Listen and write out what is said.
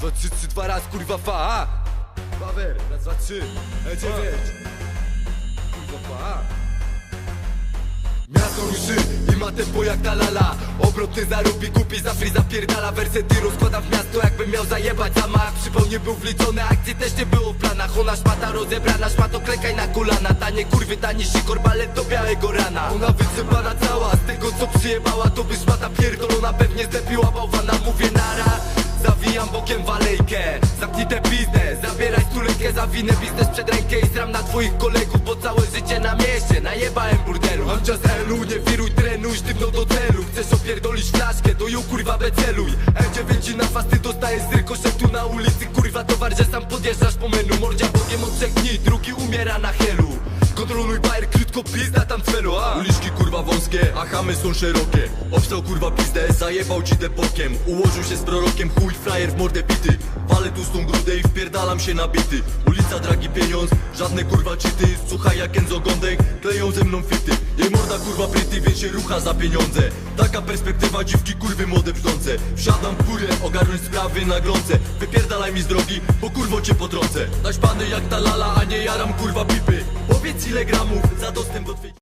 dwa, trzy, trzy, dwa raz, kurwa, fa. Bawer, raz, dwa, trzy, e, dziewięć. Kurwa, fa. Miasto ruszy i ma tempo jak ta lala Obrotny zarobi, kupi za free zapierdala Wersety. Rozkłada w miasto jakbym miał zajebać zamach Przypał nie był wliczony, akcji też nie było w planach. Ona szmata rozebrana, szmato klekaj na kolana Tanie kurwy, tani sikor, balet do białego rana. Ona wysypana cała, z tego co przyjebała To by szmata pierdolona, pewnie zlepiła bałwana Zawijam bokiem w alejkę Zamknij ten biznes Zabieraj stuleńkę, zawinę biznes przed rękę I zram na twoich kolegów Bo całe życie na mieście. Najebałem burdelu Mam czas elu, nie wiruj, trenuj Sztywno do celu. Chcesz opierdolić flaszkę To ją kurwa beceluj E9 na fasty dostajesz z rykoszetu na ulicy. Kurwa towar, że sam podjeżdżasz po menu. Mordzia bogiem od trzech dni Drugi umiera na helu. Kontroluj bajer, krótko pizda tam celu a A chamy są szerokie. Obstał kurwa pizdę, zajebał ci bokiem Ułożył się z prorokiem, chuj frajer w mordę bity. Walę tłustą grudę i wpierdalam się na bity. Ulica dragi pieniądz, żadne kurwa czyty. Słuchaj jak Enzo kleją ze mną fity. Jej morda kurwa pryty, więc się rucha za pieniądze. Taka perspektywa dziwki kurwy młode brzdące Wsiadam w górę, ogarnąć sprawy na glące. Wypierdalaj mi z drogi, bo kurwo cię potrącę. Naśpany jak ta lala, a nie jaram kurwa pipy. Powiedz ile gramów za dostęp do twej